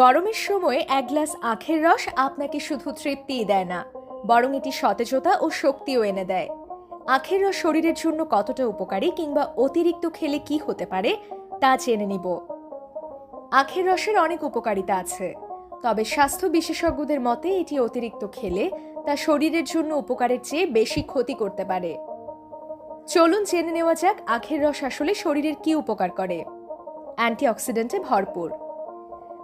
গরমের সময় এক গ্লাস আখের রস আপনাকে শুধু তৃপ্তিই দেয় না, বরং এটি সতেজতা ও শক্তিও এনে দেয়। আখের রস শরীরের জন্য কতটা উপকারী কিংবা অতিরিক্ত খেলে কি হতে পারে, তা জেনে নিব। আখের রসের অনেক উপকারিতা আছে, তবে স্বাস্থ্য বিশেষজ্ঞদের মতে এটি অতিরিক্ত খেলে তা শরীরের জন্য উপকারের চেয়ে বেশি ক্ষতি করতে পারে। চলুন জেনে নেওয়া যাক আখের রস আসলে শরীরের কি উপকার করে। অ্যান্টিঅক্সিডেন্টে ভরপুর।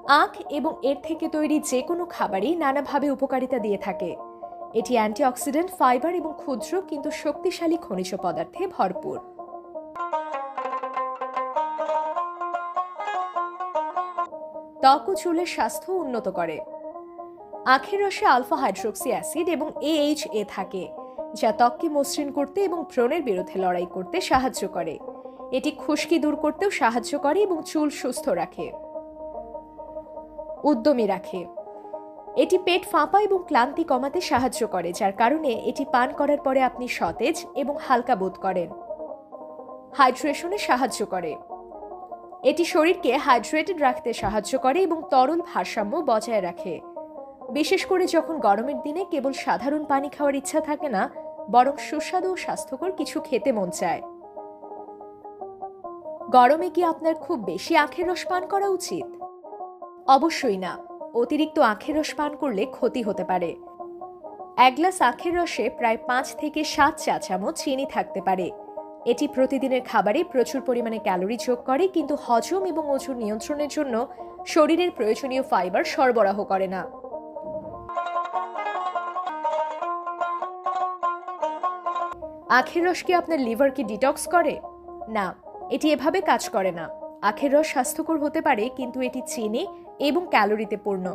আখ এবং এর থেকে তৈরি যে কোনো খাবারই নানাভাবে উপকারিতা দিয়ে থাকে। এটি অ্যান্টিঅক্সিডেন্ট, ফাইবার এবং ক্ষুদ্র কিন্তু শক্তিশালী খনিজ পদার্থে ভরপুর। ত্বক ও চুলের স্বাস্থ্য উন্নত করে। আখের রসে আলফা হাইড্রোক্সি অ্যাসিড এবং এইচ এ থাকে, যা ত্বককে মসৃণ করতে এবং ব্রণের বিরুদ্ধে লড়াই করতে সাহায্য করে। এটি খুশকি দূর করতেও সাহায্য করে এবং চুল সুস্থ রাখে। উদ্যমী রাখে। এটি পেট ফাঁপা এবং ক্লান্তি কমাতে সাহায্য করে, যার কারণে এটি পান করার পরে আপনি সতেজ এবং হালকা বোধ করেন। হাইড্রেশনে সাহায্য করে। এটি শরীরকে হাইড্রেটেড রাখতে সাহায্য করে এবং তরল ভারসাম্য বজায় রাখে। বিশেষ করে যখন গরমের দিনে কেবল সাধারণ পানি খাওয়ার ইচ্ছা থাকে না, বরং সুস্বাদু ও স্বাস্থ্যকর কিছু খেতে মন চায়। গরমে কি আপনার খুব বেশি আখের রস পান করা উচিত? অবশ্যই না। অতিরিক্ত আখের রস পান করলে ক্ষতি হতে পারে। এক গ্লাস আখের রসে প্রায় পাঁচ থেকে সাত চা চামচ চিনি থাকতে পারে। এটি প্রতিদিনের খাবারে প্রচুর পরিমাণে ক্যালোরি যোগ করে, কিন্তু হজম এবং ওজন নিয়ন্ত্রণের জন্য শরীরের প্রয়োজনীয় ফাইবার সরবরাহ করে না। আখের রস কি আপনার লিভারকে ডিটক্স করে? না, এটি এভাবে কাজ করে না। আখের রস স্বাস্থ্যকর হতে পারে, কিন্তু এটি চিনি এবং ক্যালোরিতে পূর্ণ,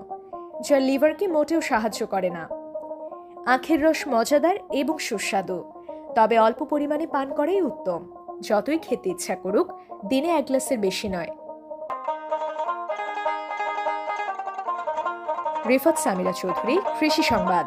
যা লিভারকে মোটেও সাহায্য করে না। আখের রস মজাদার এবং সুস্বাদু, তবে অল্প পরিমাণে পান করাই উত্তম, যতই খেতে ইচ্ছা করুক, দিনে এক গ্লাসের বেশি নয়। রিফাত সামিরা চৌধুরী, কৃষি সংবাদ।